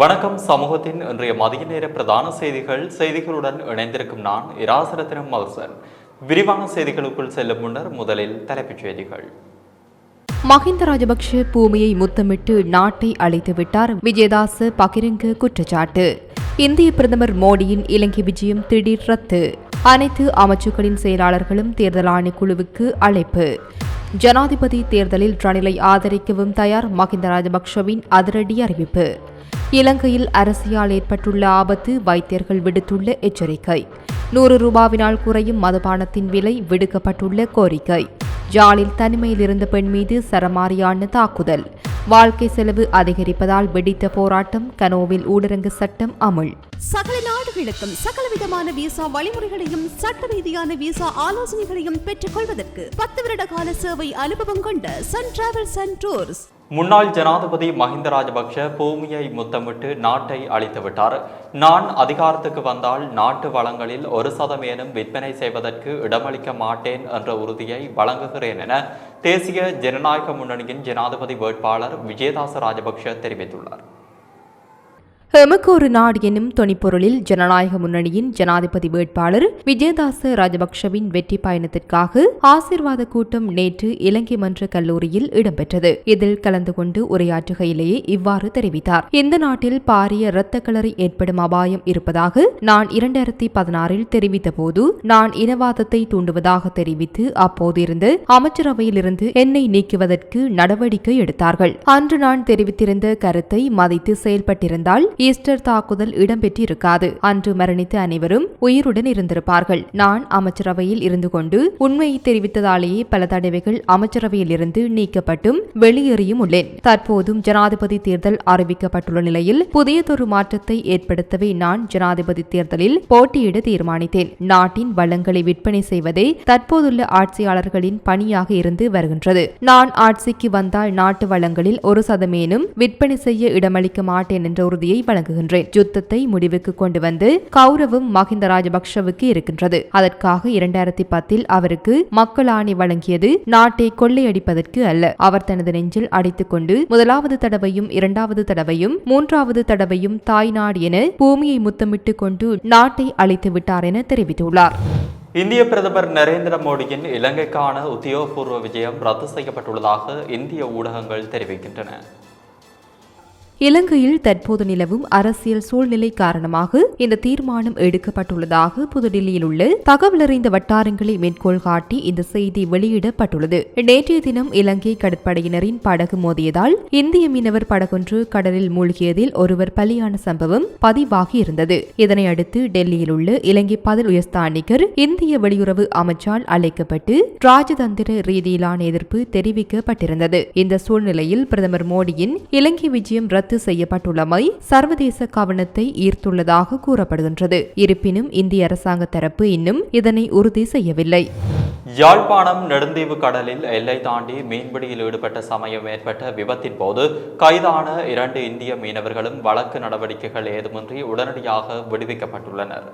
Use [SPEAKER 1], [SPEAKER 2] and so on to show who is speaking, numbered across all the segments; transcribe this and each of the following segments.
[SPEAKER 1] வணக்கம். சமூகத்தின் இன்றைய மதிய நேர பிரதான செய்திகள் செய்திகளுடன் இணைந்திருக்கும் நான் இராசரத்தினம் மல்சன் விரிவான செய்திகளுக்குள் செல்லும் முன்னர் முதலில் தலைப்புச் செய்திகள்.
[SPEAKER 2] மஹிந்த ராஜபக்ஷ பூமியை முத்தமிட்டு நாட்டை அழைத்து விட்டார் விஜயதாச பகிரங்க குற்றச்சாட்டு. இந்திய பிரதமர் மோடியின் இலங்கை விஜயம் திடீர் ரத்து. அனைத்து அமைச்சுக்களின் செயலாளர்களும் தேர்தல் ஆணைக்குழுவுக்கு அழைப்பு. ஜனாதிபதி தேர்தலில் ரணிலை ஆதரிக்கவும் தயார் மஹிந்த ராஜபக்ஷவின் அதிரடி அறிவிப்பு. இலங்கையில் அரசியால் ஏற்பட்டுள்ள ஆபத்து வைத்தியர்கள் விடுத்துள்ள எச்சரிக்கை. நூறு ரூபாவினால் குறையும் மதுபானத்தின் விலை விடுக்கப்பட்டுள்ள கோரிக்கை. ஜாலில் தனிமையில் இருந்த பெண் மீது சரமாரியான தாக்குதல். வாழ்க்கை செலவு அதிகரிப்பதால் வெடித்த போராட்டம் கனோவில் ஊடரங்கு சட்டம் அமுல்.
[SPEAKER 3] சகல நாடுகளுக்கும் சகலவிதமான விசா வழிமுறைகளையும் சட்ட ரீதியான விசா ஆலோசனைகளையும் பெற்றுக் கொள்வதற்கு பத்து வருட கால சேவை அனுபவம் கொண்ட சன் டிராவல்ஸ் அண்ட் டூர்ஸ்
[SPEAKER 1] முன்னாள் ஜனாதிபதி மஹிந்த ராஜபக்ஷ பூமியை முத்தமிட்டு நாட்டை அழித்துவிட்டார் நான் அதிகாரத்துக்கு வந்தால் நாட்டு வளங்களில் ஒரு சதமேனும் விற்பனை செய்வதற்கு இடமளிக்க மாட்டேன் என்ற உறுதியை வழங்குகிறேன் என தேசிய ஜனநாயக முன்னணியின் ஜனாதிபதி வேட்பாளர் விஜயதாச ராஜபக்ஷ தெரிவித்துள்ளார்.
[SPEAKER 2] எமக்கு ஒரு நாடு எனும் தொனிப்பொருளில் ஜனநாயக முன்னணியின் ஜனாதிபதி வேட்பாளர் விஜயதாச ராஜபக்ஷவின் வெற்றி பயணத்திற்காக ஆசீர்வாத கூட்டம் நேற்று இலங்கை மன்ற கல்லூரியில் இடம்பெற்றது. இதில் கலந்து கொண்டு உரையாற்றுகையிலேயே இவ்வாறு தெரிவித்தார். இந்த நாட்டில் பாரிய இரத்த களறி ஏற்படும் அபாயம் இருப்பதாக நான் இரண்டாயிரத்தி பதினாறில் தெரிவித்த போது நான் இனவாதத்தை தூண்டுவதாக தெரிவித்து அப்போதிருந்து அமைச்சரவையிலிருந்து என்னை நீக்குவதற்கு நடவடிக்கை எடுத்தார்கள். அன்று நான் தெரிவித்திருந்த கருத்தை மதித்து செயல்பட்டிருந்தால் ஈஸ்டர் தாக்குதல் இடம்பெற்றிருக்காது. அன்று மரணித்த அனைவரும் உயிருடன் இருந்திருப்பார்கள். நான் அமைச்சரவையில் இருந்து கொண்டு உண்மையை தெரிவித்ததாலேயே பல தடவைகள் அமைச்சரவையில் இருந்து நீக்கப்பட்டும் வெளியேறியும் உள்ளேன். தற்போதும் ஜனாதிபதி தேர்தல் அறிவிக்கப்பட்டுள்ள நிலையில் புதியதொரு மாற்றத்தை ஏற்படுத்தவே நான் ஜனாதிபதி தேர்தலில் போட்டியிட தீர்மானித்தேன். நாட்டின் வளங்களை விற்பனை செய்வதே தற்போதுள்ள ஆட்சியாளர்களின் பணியாக இருந்து வருகின்றது. நான் ஆட்சிக்கு வந்தால் நாட்டு வளங்களில் ஒரு சதமேனும் விற்பனை செய்ய இடமளிக்க மாட்டேன் என்ற உறுதியை வழங்குகின்றேன். யுத்தத்தை முடிவுக்கு கொண்டு வந்து கௌரவம் மஹிந்த ராஜபக்ஷவுக்கு இருக்கின்றது. அதற்காக இரண்டாயிரத்தி பத்தில் அவருக்கு மக்கள் ஆணை வழங்கியது நாட்டை கொள்ளையடிப்பதற்கு அல்ல. அவர் தனது நெஞ்சில் அடித்துக் கொண்டு முதலாவது தடவையும் இரண்டாவது தடவையும் மூன்றாவது தடவையும் தாய்நாடு என பூமியை முத்தமிட்டு கொண்டு நாட்டை அழைத்து விட்டார் என தெரிவித்துள்ளார்.
[SPEAKER 1] இந்திய பிரதமர் நரேந்திர மோடியின் இலங்கைக்கான உத்தியோகபூர்வ விஜயம் ரத்து செய்யப்பட்டுள்ளதாக இந்திய ஊடகங்கள் தெரிவிக்கின்றன.
[SPEAKER 2] இலங்கையில் தற்போது நிலவும் அரசியல் சூழ்நிலை காரணமாக இந்த தீர்மானம் எடுக்கப்பட்டுள்ளதாக புதுடில்லியில் உள்ள தகவலறிந்த வட்டாரங்களை மேற்கோள் காட்டி இந்த செய்தி வெளியிடப்பட்டுள்ளது. நேற்றைய தினம் இலங்கை கடற்படையினரின் படகு மோதியதால் இந்திய மீனவர் படகொன்று கடலில் மூழ்கியதில் ஒருவர் பலியான சம்பவம் பதிவாகி இருந்தது. இதனை அடுத்து டெல்லியில் உள்ள இலங்கை பதில் உயர்ஸ்தானிகர் இந்திய வெளியுறவு அமைச்சால் அழைக்கப்பட்டு ராஜதந்திர ரீதியிலான எதிர்ப்பு தெரிவிக்கப்பட்டிருந்தது. இந்த சூழ்நிலையில் பிரதமர் மோடியின் இலங்கை விஜயம் ரத்து செய்யப்பட்டுள்ளமை சர்வதேச கவனத்தை ஈர்த்துள்ளதாக கூறப்படுகின்றது. இருப்பினும் இந்திய அரசாங்க தரப்பு இன்னும் இதனை உறுதி செய்யவில்லை.
[SPEAKER 1] யாழ்ப்பாணம் நெடுந்தீவு கடலில் எல்லை தாண்டி மீன்பிடியில் ஈடுபட்ட சமயம் ஏற்பட்ட விபத்தின் போது கைதான இரண்டு இந்திய மீனவர்களும் வழக்கு நடவடிக்கைகள் ஏதுமின்றி உடனடியாக விடுவிக்கப்பட்டுள்ளனர்.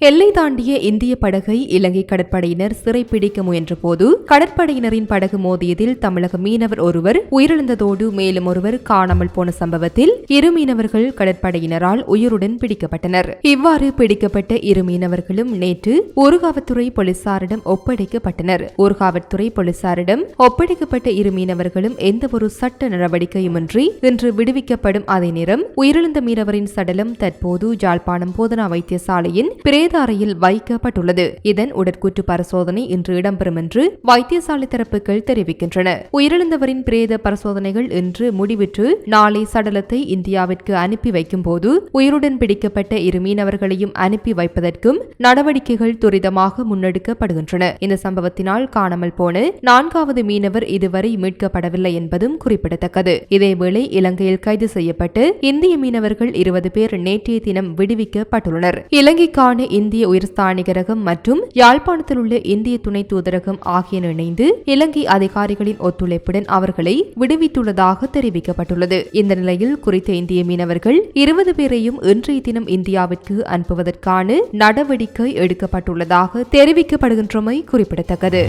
[SPEAKER 2] எல்லை தாண்டிய இந்திய படகை இலங்கை கடற்படையினர் சிறைப்பிடிக்க முயன்றபோது கடற்படையினரின் படகு மோதியதில் தமிழக மீனவர் ஒருவர் உயிரிழந்ததோடு மேலும் ஒருவர் காணாமல் போன சம்பவத்தில் இரு மீனவர்கள் கடற்படையினரால் உயிருடன் பிடிக்கப்பட்டனர். இவ்வாறு பிடிக்கப்பட்ட இரு மீனவர்களும் நேற்று ஊர்காவத்துறை போலீசாரிடம் ஒப்படைக்கப்பட்டனர். ஊர்காவத்துறை போலீசாரிடம் ஒப்படைக்கப்பட்ட இரு மீனவர்களும் எந்தவொரு சட்ட நடவடிக்கையுமின்றி இன்று விடுவிக்கப்படும் அதே நேரம் உயிரிழந்த மீனவரின் சடலம் தற்போது ஜாழ்ப்பாணம் போதனா வைத்தியசாலையின் பிரேத அறையில் வைக்கப்பட்டுள்ளது. இதன் உடற்கூற்று பரிசோதனை இன்று இடம்பெறும் என்று வைத்தியசாலை தரப்புகள் தெரிவிக்கின்றன. உயிரிழந்தவரின் பிரேத பரிசோதனைகள் இன்று முடிவிற்று நாளை சடலத்தை இந்தியாவிற்கு அனுப்பி வைக்கும் போது உயிருடன் பிடிக்கப்பட்ட இரு மீனவர்களையும் அனுப்பி வைப்பதற்கும் நடவடிக்கைகள் துரிதமாக முன்னெடுக்கப்படுகின்றன. இந்த சம்பவத்தினால் காணாமல் போன நான்காவது மீனவர் இதுவரை மீட்கப்படவில்லை என்பதும் குறிப்பிடத்தக்கது. இதேவேளை இலங்கையில் கைது செய்யப்பட்டு இந்திய மீனவர்கள் இருபது பேர் நேற்றைய தினம் விடுவிக்கப்பட்டுள்ளனர். இலங்கைக்கான இந்திய உயர்ஸ்தானிகரகம் மற்றும் யாழ்ப்பாணத்தில் உள்ள இந்திய துணை தூதரகம் ஆகியன இணைந்து இலங்கை அதிகாரிகளின் ஒத்துழைப்புடன் அவர்களை விடுவித்துள்ளதாக தெரிவிக்கப்பட்டுள்ளது. இந்த நிலையில் குறித்த இந்திய மீனவர்கள் இருபது பேரையும் இன்றைய தினம் இந்தியாவிற்கு அனுப்புவதற்கான நடவடிக்கை எடுக்கப்பட்டுள்ளதாக தெரிவிக்கப்படுகின்றமை குறிப்பிடத்தக்கது.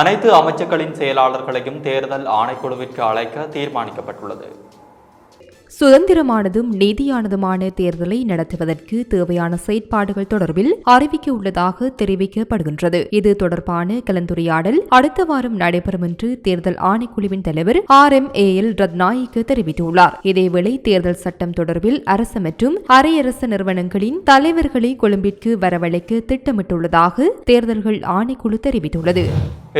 [SPEAKER 1] அனைத்து அமைச்சுக்களின் செயலாளர்களையும் தேர்தல் ஆணைக்குழுவிற்கு அழைக்க தீர்மானிக்கப்பட்டுள்ளது.
[SPEAKER 2] சுதந்திரமானதும் நீதியானதுமான தேர்தலை நடத்துவதற்கு தேவையான செயற்பாடுகள் தொடர்பில் அறிவிக்க உள்ளதாக தெரிவிக்கப்படுகின்றது. இது தொடர்பான கலந்துரையாடல் அடுத்த வாரம் நடைபெறும் என்று தேர்தல் ஆணைக்குழுவின் தலைவர் R M A L Ratnayake தெரிவித்துள்ளார். இதேவேளை தேர்தல் சட்டம் தொடர்பில் அரசு மற்றும் அரையரச நிறுவனங்களின் தலைவர்களை கொழும்பிற்கு வரவழைக்க திட்டமிட்டுள்ளதாக தேர்தல்கள் ஆணைக்குழு தெரிவித்துள்ளது.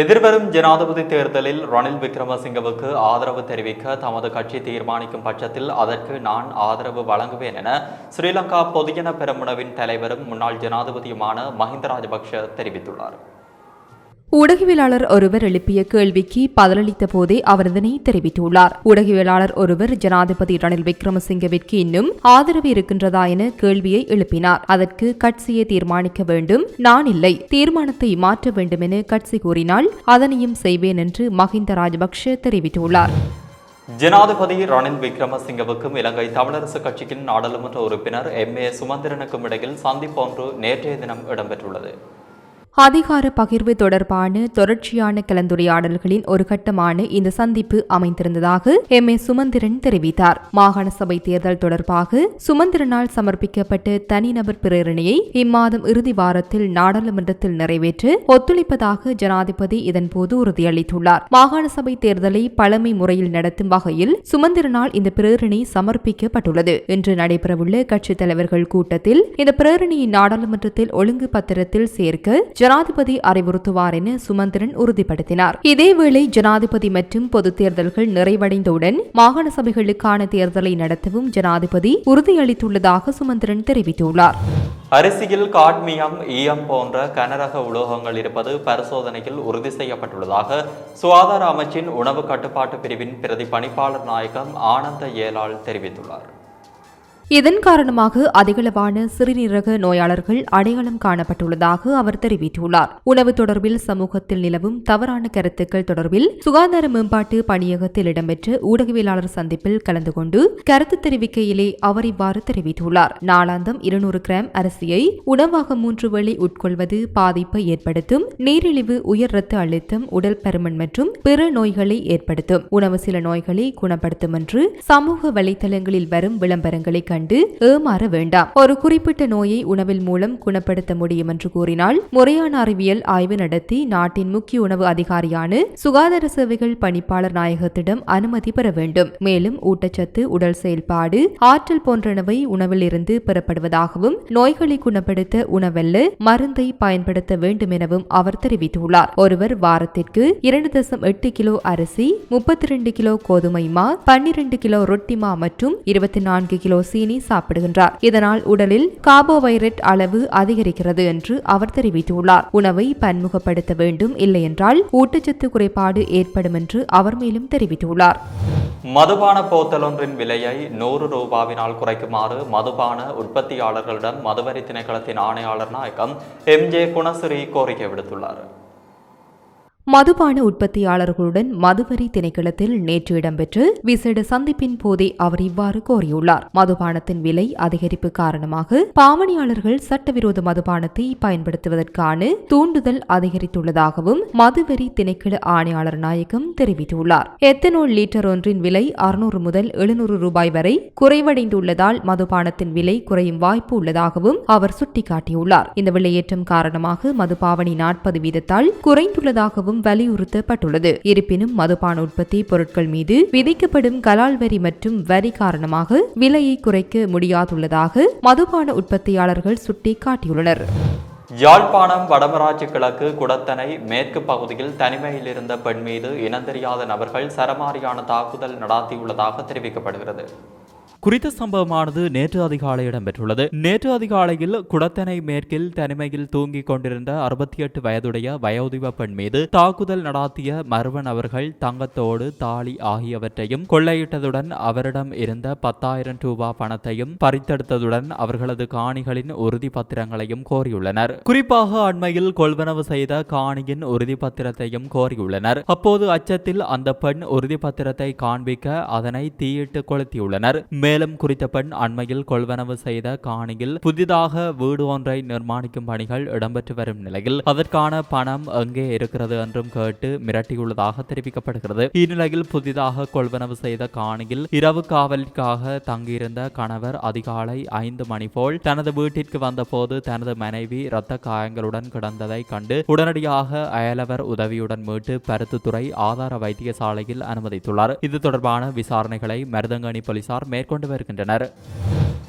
[SPEAKER 1] எதிர்வரும் ஜனாதிபதி தேர்தலில் ரணில் விக்ரமசிங்கவுக்கு ஆதரவு தெரிவிக்க தமது கட்சி தீர்மானிக்கும் பட்சத்தில் அதற்கு நான் ஆதரவு வழங்குவேன் என ஸ்ரீலங்கா பொதுஜன பெரமுனவின் தலைவரும் முன்னாள் ஜனாதிபதியுமான மஹிந்த ராஜபக்ஷ தெரிவித்துள்ளார்.
[SPEAKER 2] ஊடகவியலாளர் ஒருவர் எழுப்பிய கேள்விக்கு பதிலளித்த போதே அவர் இதனை தெரிவித்துள்ளார். ஊடகவியலாளர் ஒருவர் ஜனாதிபதி ரணில் விக்ரமசிங்கவிற்கு இன்னும் ஆதரவு இருக்கின்றதா என கேள்வியை எழுப்பினார். அதற்கு கட்சியை தீர்மானிக்க வேண்டும். நான் இல்லை. தீர்மானத்தை மாற்ற வேண்டும் என கட்சி கூறினால் அதனையும் செய்வேன் என்று மஹிந்த ராஜபக்ஷ தெரிவித்துள்ளார்.
[SPEAKER 1] ஜனாதிபதி ரணில் விக்ரமசிங்கவுக்கும் இலங்கை தமிழரசு கட்சியின் நாடாளுமன்ற உறுப்பினர் எம் ஏ சுமந்திரனுக்கும் இடையில் சந்திப்பு ஒன்று நேற்றைய தினம் இடம்பெற்றுள்ளது.
[SPEAKER 2] அதிகார பகிர்வு தொடர்பான தொடர்ச்சியான கலந்துரையாடல்களின் ஒரு கட்டமான இந்த சந்திப்பு அமைந்திருந்ததாக எம் ஏ சுமந்திரன் தெரிவித்தார். மாகாண சபை தேர்தல் தொடர்பாக சுமந்திரனால் சமர்ப்பிக்கப்பட்ட தனிநபர் பிரேரணையை இம்மாதம் இறுதி வாரத்தில் நாடாளுமன்றத்தில் நிறைவேற்ற ஒத்துழைப்பதாக ஜனாதிபதி இதன்போது உறுதியளித்துள்ளார். மாகாண சபை தேர்தலை பழமை முறையில் நடத்தும் வகையில் சுமந்திரனால் இந்த பிரேரணை சமர்ப்பிக்கப்பட்டுள்ளது இன்று நடைபெறவுள்ள கட்சித் தலைவர்கள் கூட்டத்தில் இந்த பிரேரணையை நாடாளுமன்றத்தில் ஒழுங்கு பத்திரத்தில் சேர்க்க ஜனாதிபதி அறிவுறுத்துவார் என சுமந்திரன் உறுதிப்படுத்தினார். இதேவேளை ஜனாதிபதி மற்றும் பொதுத் தேர்தல்கள் நிறைவடைந்தவுடன் மாகாண சபைகளுக்கான தேர்தலை நடத்தவும் ஜனாதிபதி உறுதியளித்துள்ளதாக சுமந்திரன் தெரிவித்துள்ளார்.
[SPEAKER 1] அரிசியில் காட்மியம் ஈயம் போன்ற கனரக உலோகங்கள் இருப்பது பரிசோதனையில் உறுதி செய்யப்பட்டுள்ளதாக சுகாதார அமைச்சின் உணவு கட்டுப்பாட்டு பிரிவின் பிரதி பணிப்பாளர் நாயகம் ஆனந்த ஏலாள் தெரிவித்துள்ளார்.
[SPEAKER 2] இதன் காரணமாக அதிகளவான சிறுநீரக நோயாளர்கள் அடையாளம் காணப்பட்டுள்ளதாக அவர் தெரிவித்துள்ளார். உணவு தொடர்பில் சமூகத்தில் நிலவும் தவறான கருத்துக்கள் தொடர்பில் சுகாதார மேம்பாட்டு பணியகத்தில் இடம்பெற்ற ஊடகவியலாளர் சந்திப்பில் கலந்து கொண்டு கருத்து தெரிவிக்கையிலே அவர் இவ்வாறு தெரிவித்துள்ளார். நாளாந்தம் இருநூறு கிராம் அரிசியை உணவாக மூன்று வேளை உட்கொள்வது பாதிப்பை ஏற்படுத்தும் நீரிழிவு உயர் ரத்த அழுத்தம் உடல் பருமன் மற்றும் பிற நோய்களை ஏற்படுத்தும். உணவு சில நோய்களை குணப்படுத்தும் என்று சமூக வலைதளங்களில் வரும் விளம்பரங்களை கண்டு ஏமாற வேண்டாம். ஒரு குறிப்பிட்ட நோயை உணவில் மூலம் குணப்படுத்த முடியும் என்று கூறினால் முறையான அறிவியல் ஆய்வு நடத்தி நாட்டின் முக்கிய உணவு அதிகாரியான சுகாதார சேவைகள் பணிப்பாளர் நாயகத்திடம் அனுமதி பெற வேண்டும். மேலும் ஊட்டச்சத்து உடல் செயல்பாடு ஆற்றல் போன்றனவை உணவில் இருந்து பெறப்படுவதாகவும் நோய்களை குணப்படுத்த உணவல்ல மருந்தை பயன்படுத்த வேண்டும் எனவும் அவர் தெரிவித்துள்ளார். ஒருவர் வாரத்திற்கு இரண்டு தசம் எட்டு கிலோ அரிசி முப்பத்தி ரெண்டு கிலோ கோதுமை மா பன்னிரண்டு கிலோ ரொட்டி மா மற்றும் இருபத்தி நான்கு கிலோ சீனி சாப்பிடுகின்றார். இதனால் உடலில் கார்போவைரேட் அளவு அதிகரிக்கிறது என்று அவர் தெரிவித்துள்ளார். உணவை பன்முகப்படுத்த வேண்டும் இல்லையென்றால் ஊட்டச்சத்து குறைபாடு ஏற்படும் என்று அவர் மேலும் தெரிவித்துள்ளார்.
[SPEAKER 1] மதுபான போத்தலொன்றின் விலையை நூறு ரூபாவினால் குறைக்குமாறு மதுபான உற்பத்தியாளர்களிடம் மதுவரி திணைக்களத்தின் ஆணையாளர் நாயகம் எம் ஜே குணசிறி கோரிக்கை விடுத்துள்ளார்.
[SPEAKER 2] மதுபான உற்பத்தியாளர்களுடன் மதுவரி திணைக்களத்தில் நேற்று இடம்பெற்று விசேட சந்திப்பின் போதே அவர் இவ்வாறு கோரியுள்ளார். மதுபானத்தின் விலை அதிகரிப்பு காரணமாக பாவனையாளர்கள் சட்டவிரோத மதுபானத்தை பயன்படுத்துவதற்கான தூண்டுதல் அதிகரித்துள்ளதாகவும் மதுவரி திணைக்கள ஆணையாளர் நாயகம் தெரிவித்துள்ளார். எத்தனோல் லீட்டர் ஒன்றின் விலை அறுநூறு முதல் எழுநூறு ரூபாய் வரை குறைவடைந்துள்ளதால் மதுபானத்தின் விலை குறையும் வாய்ப்பு உள்ளதாகவும் அவர் சுட்டிக்காட்டியுள்ளார். இந்த விலையேற்றம் காரணமாக மதுபாவனி நாற்பது வீதத்தால் குறைந்துள்ளதாகவும் வலியுறுத்தப்பட்டுள்ளது. இருப்பினும் மதுபான உற்பத்தி பொருட்கள் மீது விதிக்கப்படும் கலால் வரி மற்றும் வரி காரணமாக விலையை குறைக்க முடியாதுள்ளதாக மதுபான உற்பத்தியாளர்கள் சுட்டிக்காட்டியுள்ளனர்.
[SPEAKER 1] யாழ்ப்பாணம் வடமராட்சி கிழக்கு குடத்தனை மேற்கு பகுதியில் தனிமையில் இருந்த பெண் மீது இனந்தெரியாத நபர்கள் சரமாரியான தாக்குதல் நடாத்தியுள்ளதாக தெரிவிக்கப்படுகிறது. குறித்த சம்பவமானது நேற்று அதிகாலை இடம்பெற்றுள்ளது. நேற்று அதிகாலையில் குடத்தனை மேற்கில் தனிமையில் தூங்கிக் கொண்டிருந்த அறுபத்தி எட்டு வயதுடைய வயோதிப பெண் மீது தாக்குதல் நடாத்திய மர்வன் அவர்கள் தங்கத்தோடு தாலி ஆகியவற்றையும் கொள்ளையிட்டதுடன் அவரிடம் இருந்த பத்தாயிரம் ரூபாய் பணத்தையும் பறித்தெடுத்ததுடன் அவர்களது காணிகளின் உறுதி பத்திரங்களையும் கோரியுள்ளனர். குறிப்பாக அண்மையில் கொள்வனவு செய்த காணியின் உறுதி பத்திரத்தையும் கோரியுள்ளனர். அப்போது அச்சத்தில் அந்த பெண் உறுதி பத்திரத்தை காண்பிக்க அதனை தீயிட்டு கொளுத்தியுள்ளனர். மேலும் மேலும் குறித்த பெண் அண்மையில் கொள்வனவு செய்த காணியில் புதிதாக வீடு ஒன்றை நிர்மாணிக்கும் பணிகள் இடம்பெற்று வரும் நிலையில் அதற்கான பணம் எங்கே இருக்கிறது என்றும் கேட்டு மிரட்டியுள்ளதாக தெரிவிக்கப்படுகிறது. இந்நிலையில் புதிதாக கொள்வனவு செய்த காணியில் இரவு காவலுக்காக தங்கியிருந்த கணவர் அதிகாலை ஐந்து மணி போல் தனது வீட்டிற்கு வந்தபோது தனது மனைவி இரத்த காயங்களுடன் கிடந்ததை கண்டு உடனடியாக அயலவர் உதவியுடன் மீட்டு பருத்துத்துறை ஆதார வைத்தியசாலையில் அனுமதித்துள்ளார். இது தொடர்பான விசாரணைகளை மருதங்கணி போலீசார் மேற்கொண்டு வருகின்றனர்.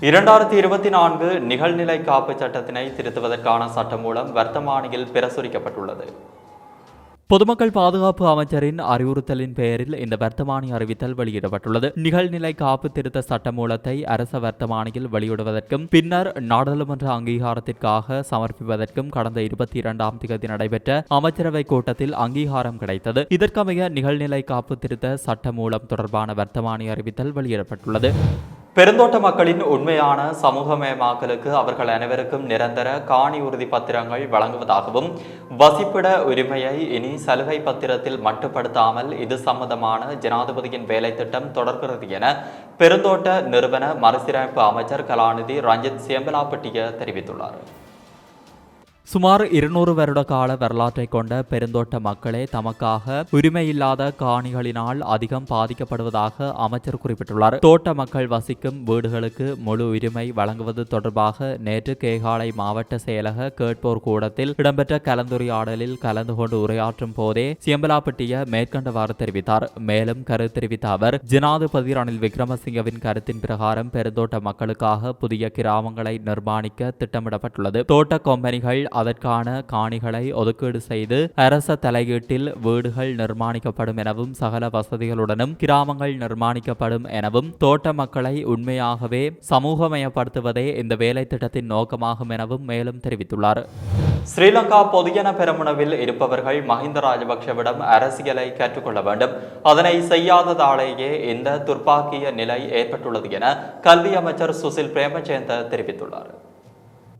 [SPEAKER 1] இரண்டாயிரத்தி இருபத்தி நான்கு நிகழ்நிலை காப்பு சட்டத்தினை திருத்துவதற்கான சட்டம் மூலம் வர்த்தமானியில் பிரசுரிக்கப்பட்டுள்ளது. பொதுமக்கள் பாதுகாப்பு அமைச்சரின் அறிவுறுத்தலின் பெயரில் இந்த வர்த்தமானி அறிவித்தல் வெளியிடப்பட்டுள்ளது. நிகழ்நிலை காப்பு திருத்த சட்டமூலத்தை அரச வர்த்தமானியில் வெளியிடுவதற்கும் பின்னர் நாடாளுமன்ற அங்கீகாரத்திற்காக சமர்ப்பிப்பதற்கும் கடந்த இருபத்தி இரண்டாம் தேதி நடைபெற்ற அமைச்சரவை கூட்டத்தில் அங்கீகாரம் கிடைத்தது. இதற்கமைய நிகழ்நிலை காப்பு திருத்த சட்டமூலம் தொடர்பான வர்த்தமானி அறிவித்தல் வெளியிடப்பட்டுள்ளது. பெருந்தோட்ட மக்களின் உண்மையான சமூகமயமாக்கலுக்கு அவர்கள் அனைவருக்கும் நிரந்தர காணி உறுதி பத்திரங்கள் வழங்குவதாகவும் வசிப்பிட உரிமையை இனி சலுகை பத்திரத்தில் மட்டுப்படுத்தாமல் இது சம்பந்தமான ஜனாதிபதியின் வேலை திட்டம் தொடர்கிறது என பெருந்தோட்ட நிறுவன மறுசீரமைப்பு அமைச்சர் கலாநிதி ரஞ்சித் சேம்பலாப்பட்டிய தெரிவித்துள்ளார். சுமார் இருநூறு வருட கால வரலாற்றை கொண்ட பெருந்தோட்ட மக்களே தமக்காக உரிமையில்லாத காணிகளினால் அதிகம் பாதிக்கப்படுவதாக அமைச்சர் குறிப்பிட்டுள்ளார். தோட்ட மக்கள் வசிக்கும் வீடுகளுக்கு முழு உரிமை வழங்குவது தொடர்பாக நேற்று கேகாலை மாவட்ட செயலக கேட்போர் கூடத்தில் இடம்பெற்ற கலந்துரையாடலில் கலந்து கொண்டு உரையாற்றும் போதே சியம்பலாப்பட்டிய மேற்கண்டவாறு தெரிவித்தார். மேலும் கருத்து தெரிவித்த அவர் ஜனாதிபதி ரணில் விக்ரமசிங்கவின் கருத்தின் பிரகாரம் பெருந்தோட்ட மக்களுக்காக புதிய கிராமங்களை நிர்மாணிக்க திட்டமிடப்பட்டுள்ளது. தோட்ட கொம்பனிகள் அதற்கான காணிகளை ஒதுக்கீடு செய்து அரச தலையீட்டில் வீடுகள் நிர்மாணிக்கப்படும் எனவும் சகல வசதிகளுடனும் கிராமங்கள் நிர்மாணிக்கப்படும் எனவும் தோட்ட மக்களை உண்மையாகவே சமூகமயப்படுத்துவதே இந்த வேலை திட்டத்தின் நோக்கமாகும் எனவும் மேலும் தெரிவித்துள்ளார். ஸ்ரீலங்கா பொதுஜன பெரமுனவில் இருப்பவர்கள் மஹிந்த ராஜபக்ஷவிடம் அரசியலை கற்றுக்கொள்ள வேண்டும். அதனை செய்யாததாலேயே இந்த துர்ப்பாக்கிய நிலை ஏற்பட்டுள்ளது என கல்வி அமைச்சர் சுசில் பிரேமச்சேந்தர் தெரிவித்துள்ளார்.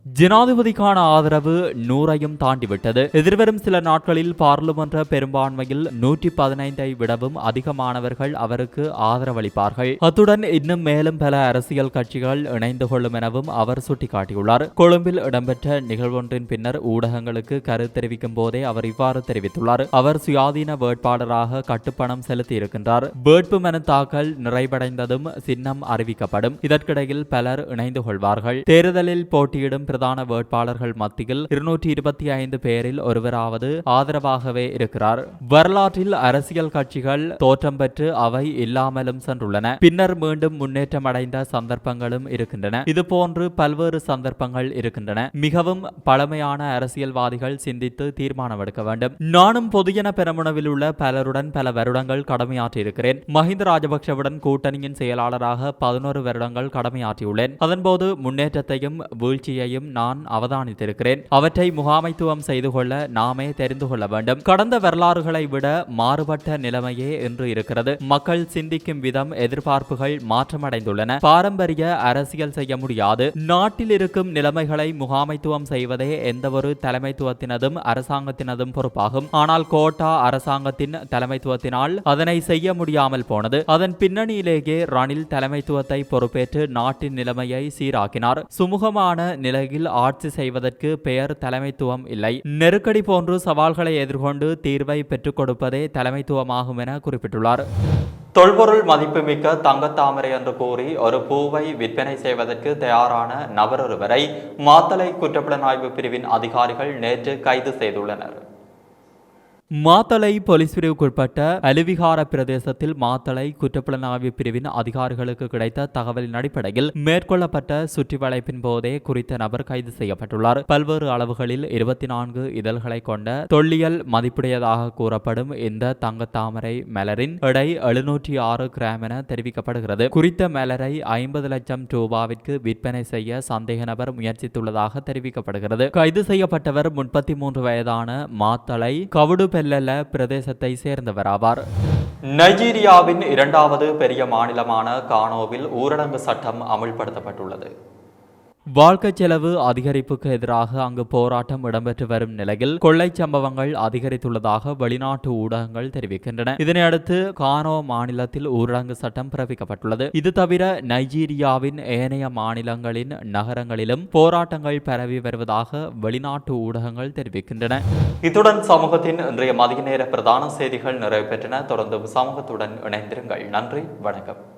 [SPEAKER 1] ஜனாதிபதிக்கான ஆதரவு நூறையும் தாண்டிவிட்டது. எதிர்வரும் சில நாட்களில் பாராளுமன்ற பெரும்பான்மையில் நூற்றி பதினைந்தை விடவும் அதிகமானவர்கள் அவருக்கு ஆதரவளிப்பார்கள். அத்துடன் இன்னும் மேலும் பல அரசியல் கட்சிகள் இணைந்து கொள்ளும் எனவும் அவர் சுட்டிக்காட்டியுள்ளார். கொழும்பில் இடம்பெற்ற நிகழ்வொன்றின் பின்னர் ஊடகங்களுக்கு கரு தெரிவிக்கும் போதே அவர் இவ்வாறு தெரிவித்துள்ளார். அவர் சுயாதீன வேட்பாளராக கட்டுப்பணம் செலுத்தி இருக்கின்றார் வேட்பு மனு தாக்கல் நிறைவடைந்ததும் சின்னம் அறிவிக்கப்படும். இதற்கிடையில் பலர் இணைந்து கொள்வார்கள். தேர்தலில் போட்டியிடும் பிரதான வேட்பாளர்கள் மத்தியில் இருநூற்றி இருபத்தி ஐந்து பேரில் ஒருவராவது ஆதரவாகவே இருக்கிறார். வரலாற்றில் அரசியல் கட்சிகள் தோற்றம் பெற்று அவை இல்லாமலும் சென்றுள்ளன. பின்னர் மீண்டும் முன்னேற்றம் அடைந்த சந்தர்ப்பங்களும் இருக்கின்றன. இதுபோன்று பல்வேறு சந்தர்ப்பங்கள் இருக்கின்றன. மிகவும் பழமையான அரசியல்வாதிகள் சிந்தித்து தீர்மானம் எடுக்க வேண்டும். நானும் பொதுஜன பெரமுனவில் உள்ள பலருடன் பல வருடங்கள் கடமையாற்றியிருக்கிறேன். மஹிந்த ராஜபக்ஷவுடன் கூட்டணியின் செயலாளராக பதினோரு வருடங்கள் கடமையாற்றியுள்ளேன். அதன்போது முன்னேற்றத்தையும் வீழ்ச்சியையும் நான் அவதானித்திருக்கிறேன். அவற்றை முகாமைத்துவம் செய்து கொள்ள நாமே தெரிந்து கொள்ள வேண்டும். கடந்த வரலாறுகளை விட மாறுபட்ட நிலைமையே இன்று இருக்கிறது. மக்கள் சிந்திக்கும் விதம் எதிர்பார்ப்புகள் மாற்றமடைந்துள்ளன. பாரம்பரிய அரசியல் செய்ய முடியாது. நாட்டில் இருக்கும் நிலைமைகளை முகாமைத்துவம் செய்வதே எந்தவொரு தலைமைத்துவத்தினதும் அரசாங்கத்தினதும் பொறுப்பாகும். ஆனால் கோட்டா அரசாங்கத்தின் தலைமைத்துவத்தினால் அதனை செய்ய முடியாமல் போனது. அதன் பின்னணியிலேயே ரணில் தலைமைத்துவத்தை பொறுப்பேற்று நாட்டின் நிலைமையை சீராக்கினார். சுமூகமான உலகில் ஆட்சி செய்வதற்கு பெயர் தலைமைத்துவம் இல்லை. நெருக்கடி போன்று சவால்களை எதிர்கொண்டு தீர்வை பெற்றுக் கொடுப்பதே தலைமைத்துவமாகும் என குறிப்பிட்டுள்ளார். தொல்பொருள் மதிப்புமிக்க தங்கத்தாமரை என்று கூறி ஒரு பூவை விற்பனை செய்வதற்கு தயாரான நபரொருவரை மாத்தலை மாத்தளை குற்றப்புலனாய்வு பிரிவின் அதிகாரிகள் நேற்று கைது செய்துள்ளனர். மாத்தளை போலீஸ் பிரிவுக்குட்பட்ட அலுவிகார பிரதேசத்தில் மாத்தளை குற்றப்புலனாய்வு பிரிவின் அதிகாரிகளுக்கு கிடைத்த தகவலின் அடிப்படையில் மேற்கொள்ளப்பட்ட சுற்றிவளைப்பின் போதே குறித்த நபர் கைது செய்யப்பட்டுள்ளார். பல்வேறு அளவுகளில் இருபத்தி நான்கு இதழ்களை கொண்ட தொல்லியல் மதிப்புடையதாக கூறப்படும் இந்த தங்கத்தாமரை மலரின் எடை எழுநூற்றி ஆறு கிராம் என தெரிவிக்கப்படுகிறது. குறித்த மலரை ஐம்பது லட்சம் ரூபாவிற்கு விற்பனை செய்ய சந்தேக நபர் முயற்சித்துள்ளதாக தெரிவிக்கப்படுகிறது. கைது செய்யப்பட்டவர் முப்பத்தி மூன்று வயதான மாத்தளை கவுடு பெல்லல பிரதேசத்தை சேர்ந்தவர் ஆவார் நைஜீரியாவின் இரண்டாவது பெரிய மாநிலமான கானோவில் ஊரடங்கு சட்டம் அமுல்படுத்தப்பட்டுள்ளது. வாழ்க்கை செலவு அதிகரிப்புக்கு எதிராக அங்கு போராட்டம் இடம்பெற்று வரும் நிலையில் கொள்ளை சம்பவங்கள் அதிகரித்துள்ளதாக வெளிநாட்டு ஊடகங்கள் தெரிவிக்கின்றன. இதனையடுத்து கானோ மாநிலத்தில் ஊரடங்கு சட்டம் பிறப்பிக்கப்பட்டுள்ளது. இது தவிர நைஜீரியாவின் ஏனைய மாநிலங்களின் நகரங்களிலும் போராட்டங்கள் பரவி வருவதாக வெளிநாட்டு ஊடகங்கள் தெரிவிக்கின்றன. இத்துடன் சமூகத்தின் இன்றைய மதிய நேர பிரதான செய்திகள் நிறைவு பெற்றன. தொடர்ந்து சமூகத்துடன் இணைந்திருங்கள். நன்றி. வணக்கம்.